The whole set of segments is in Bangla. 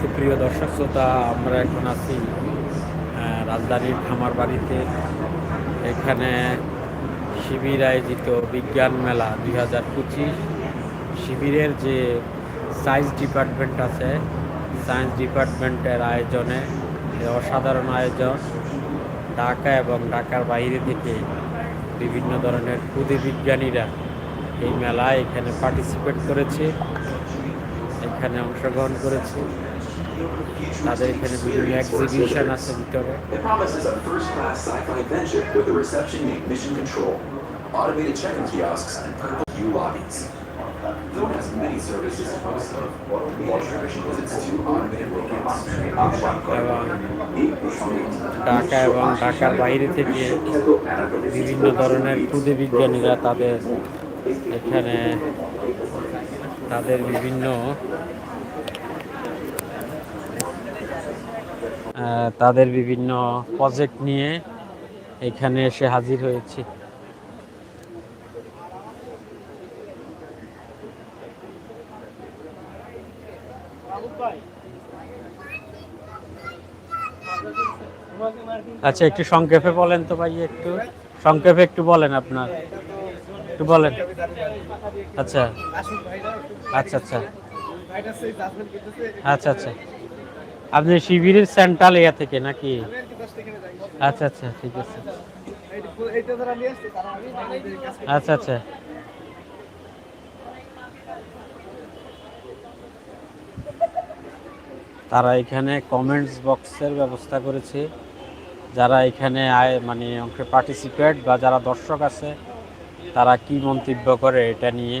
সুপ্রিয় দর্শক শ্রোতা, আমরা এখন আছি রাজধানীর খামার বাড়িতে এখানে শিবির আয়োজিত বিজ্ঞান মেলা দুই হাজার পঁচিশ। শিবিরের যে সায়েন্স ডিপার্টমেন্ট আছে, সায়েন্স ডিপার্টমেন্টের আয়োজনে অসাধারণ আয়োজন। ঢাকা এবং ঢাকার বাইরে থেকে বিভিন্ন ধরনের ক্ষুদে বিজ্ঞানীরা এই মেলায় এখানে পার্টিসিপেট করেছে, এখানে অংশগ্রহণ করেছে। তাদের এখানে বিভিন্ন এক্সিবিশন আছে ভিতরে It promises a first-class sci-fi adventure with a reception named Mission Control, automated check-in kiosks, and purple U lobbies. It has many services to boast of, the attraction visits two automated. এবং ঢাকা এবং ঢাকার বাইরে থেকে বিভিন্ন ধরনের ক্ষুদে বিজ্ঞানীরা তাদের এখানে তাদের বিভিন্ন তাদের বিভিন্ন প্রজেক্ট নিয়ে এখানে এসে হাজির হয়েছে। আচ্ছা একটু সংক্ষেপে বলেন তো ভাই, একটু। সংক্ষেপে একটু বলেন আপনার। একটু বলেন। আচ্ছা। আচ্ছা আচ্ছা। আচ্ছা আচ্ছা। আপনি শিবিরের সেন্ট্রাল এরিয়া থেকে নাকি? আচ্ছা আচ্ছা ঠিক আছে। আচ্ছা আচ্ছা। তারা এখানে কমেন্টস বক্সের ব্যবস্থা করেছে। যারা এখানে আয় মানে অংশে পার্টিসিপেট বা যারা দর্শক আছে, তারা কি মন্তব্য করে এটা নিয়ে?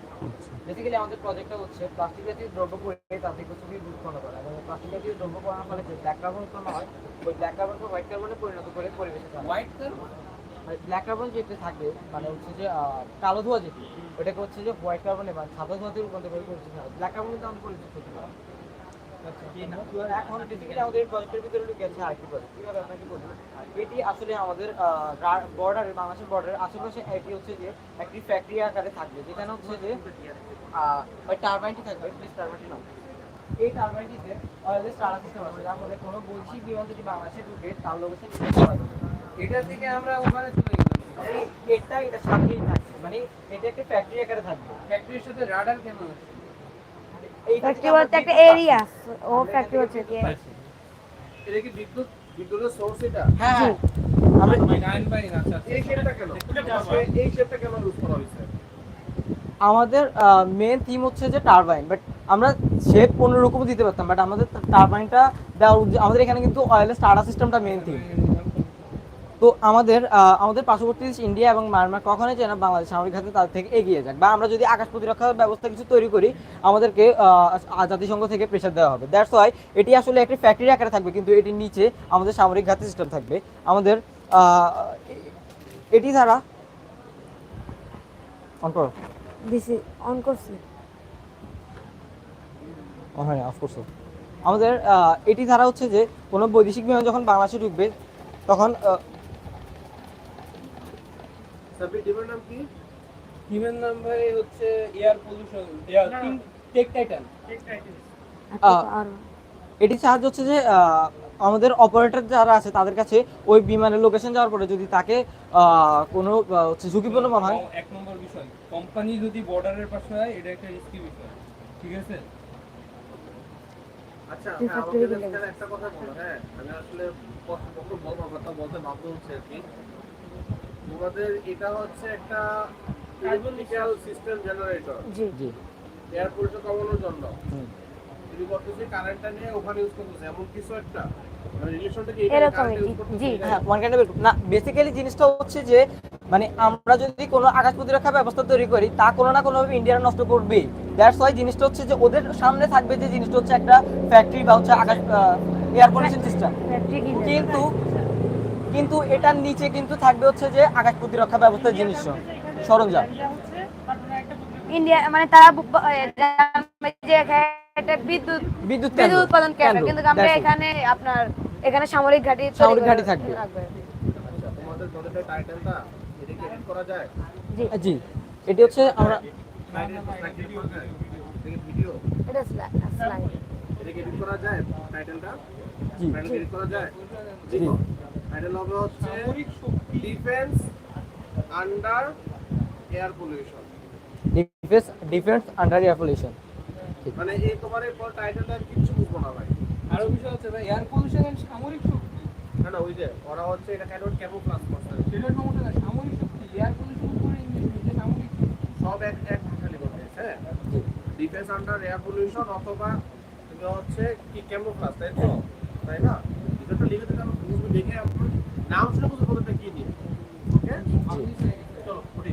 বেসিক্যালি আমাদের প্রজেক্টটা হচ্ছে প্লাস্টিক জাতীয় দ্রব্য পড়ে তাতে থেকে ছবি উৎপন্ন করা। এবং প্লাস্টিক জাতীয় দ্রব্য পড়ার ফলে যে ব্ল্যাক কার্বন উৎপন্ন হয় ওই ব্ল্যাক কার্বনকে হোয়াইট কার্বনে পরিণত করে পরিবেশে হোয়াইট কার্বন ব্ল্যাক কার্বন যেটা থাকে মানে হচ্ছে যে আহ, কালো ধোঁয়া যেটি ওটাকে হচ্ছে যে হোয়াইট কার্বনে এবং সাদা ধোঁয়াতে রূপান্তর করে। পরিচিত হয় ব্ল্যাক কার্বন কিন্তু আমাদের পরিচিত হতে পারে। এটি বাংলাদেশের বর্ডারের আশেপাশে এটি হচ্ছে যে ফ্যাক্টরি আকারে থাকবে যেখানে হচ্ছে থাকবে প্লিজ টারবাইনটি এই টারবাইনটিতে আছে যার ফলে কোনো বৈশ্বিক বিমান যদি বাংলাদেশে ঢুকে তার লোকেশন এটা থেকে আমরা ওখানে চলে গেলাম এটা সাথেই থাকবে মানে এটা একটা ফ্যাক্টরি আকারে থাকবে ফ্যাক্টরির সাথে রাডার কেন আছে? ফ্যাক্টরি বলতে একটা এরিয়া ও ফ্যাক্টরি হচ্ছে কি এটা কি বিদ্যুৎ? বিদ্যুতের সোর্স এটা? হ্যাঁ হ্যাঁ। আমরা এই শেপটা কেন? এই শেপটা কেন? ইউজ করা হয়েছে? আমাদের মেন থিম হচ্ছে যে টারবাইন বাট আমরা শেপ কোনো রকম দিতে পারতাম বাট আমাদের টারবাইনটা দেওয়ার আমাদের এখানে কিন্তু অয়েলের স্টার্টার সিস্টেমটা মেন থিম তো আমাদের আমাদের পার্শ্ববর্তী দেশ ইন্ডিয়া এবং মায়ানমার কখনোই চায় না বাংলাদেশ সামরিক খাতে তাদের থেকে এগিয়ে যাক বা আমরা যদি আকাশ প্রতিরক্ষা ব্যবস্থা কিছু তৈরি করি আমাদেরকে জাতিসংঘ থেকে প্রেশার দেওয়া হবে। দ্যাটস ওয়াই এটি আসলে একটি ফ্যাক্টরি আকারে থাকবে কিন্তু এটির নিচে আমাদের সামরিক ঘাতী সিস্টেম থাকবে। আমাদের এটি দ্বারা অন করো। দিছি অন করছি। ও হ্যাঁ আমাদের এটি ধারা হচ্ছে যে কোনো বৈদেশিক বিমান যখন বাংলাদেশে ঢুকবে তখন সাব্বির ডিমের নাম কি? হিউম্যান নাম ভাই হচ্ছে air pollution air tech Titan. আহ, আর এটি সাহায্য হচ্ছে যে আমাদের অপারেটর যারা আছে তাদের কাছে ওই বিমানের লোকেশন যাওয়ার পরে যদি তাকে কোনো হচ্ছে ঝুঁকিপূর্ণ মনে হয়। এক নম্বর বিষয় কোম্পানি যদি বর্ডারের পাশে হয় এটা একটা রিস্কি বিষয় ঠিক আছে? আচ্ছা আমাকে একটা কথা বলো হ্যাঁ আমি আসলে কথা বলতে বাধ্য হচ্ছে আর কি। তোমাদের এটা হচ্ছে একটা ইলেকট্রিক্যাল সিস্টেম জেনারেটর জি। জি। এয়ার পলিউশন কমানোর জন্য। তুমি করতেছি কারেন্টটা নিয়ে ওখানে ইউজ করতেছে এমন কিছু একটা। মানে। হ্যাঁ না বেসিক্যালি জিনিসটা হচ্ছে যে মানে আমরা যদি কোনো আকাশ প্রতিরক্ষা ব্যবস্থা তৈরি করি তা কোনো না কোনোভাবে ইন্ডিয়ার নষ্ট করবে। দ্যাটস ওয়াই জিনিসটা হচ্ছে যে ওদের সামনে থাকবে যে জিনিসটা হচ্ছে একটা ফ্যাক্টরি বা হচ্ছে আকাশ এয়ার পলিউশন সিস্টেম কিন্তু কিন্তু এটার নিচে কিন্তু থাকবে হচ্ছে যে আকাশ প্রতিরক্ষা ব্যবস্থার জিনিস সরঞ্জাম। ইন্ডিয়া মানে তারা যে বিদ্যুৎ বিদ্যুৎ বিদ্যুৎ উৎপাদন কেন্দ্র। কিন্তু আমরা এখানে আপনার এখানে সামরিক ঘাঁটি সামরিক ঘাঁটি থাকবে। আচ্ছা তোমাদের তোমাদের টাইটেলটা এটা কি এডিট করা যায়? জি। জি। এটি হচ্ছে আমরা ভিডিও এটা স্লাইড এটা এডিট করা যায় টাইটেলটা? জি। এডিট করা যায়? জি। টাইটেল হবে হচ্ছে defence under air pollution defence defence under air pollution মানে এই তোমার এই টাইটেলটা কিচ্ছু বুঝব না ভাই। আরও বিষয় হচ্ছে ভাই এয়ার পলিউশন এন্ড সামরিক শক্তি। না না ওই যে ওরা হচ্ছে এটা কেন কেমন ক্লাস করছে। সেটা সমস্যা না সামরিক শক্তি এয়ার পলিউশন করে ইংলিশ এটা সামরিক সব এক এক খালি করতে হ্যাঁ? ডিফেন্স আন্ডার এয়ার পলিউশন অথবা তুমি হচ্ছে কি কেমন ক্লাস তাই তো? তাই না? এটা লিখে দিতে আমি বুঝব দেখে আপনার নাম শুনে বুঝব কোথাটা কি নিয়ে ওকে? চলো উঠি।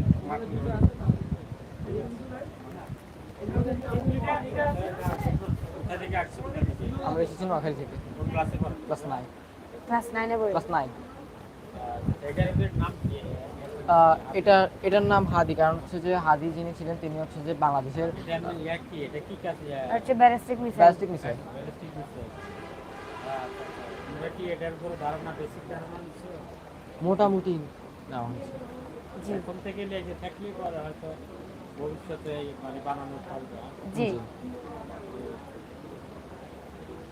আমরা এসেছি নোয়াখালী থেকে। Class nine. ক্লাস নাইনে ক্লাস নাইন। এটা এটার নাম হাদি কারণ হচ্ছে যে হাদি যিনি ছিলেন তিনি হচ্ছে যে বাংলাদেশের ব্যালিস্টিক মিসাইল। ব্যালিস্টিক মিসাইল মোটামুটি নেওয়া হয়েছে। জি। এখন থেকে লেগে থাকলে পরে হয়তো ভবিষ্যতে এই মানে বানানো পারবে জি।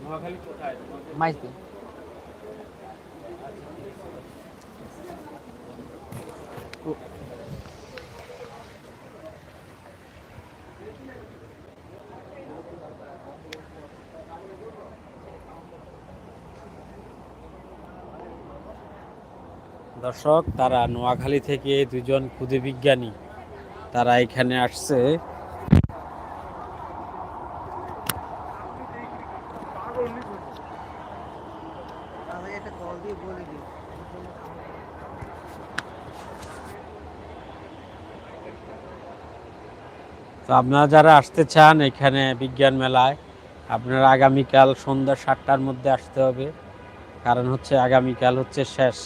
নোয়াখালী কোথায়? দর্শক, তারা নোয়াখালী থেকে দুজন ক্ষুদে বিজ্ঞানী, তারা এখানে আসছে। তো আপনারা যারা আসতে চান এখানে বিজ্ঞান মেলায়, আপনারা আগামীকাল সন্ধ্যা সাতটার মধ্যে আসতে হবে। কারণ হচ্ছে আগামীকাল হচ্ছে শেষ।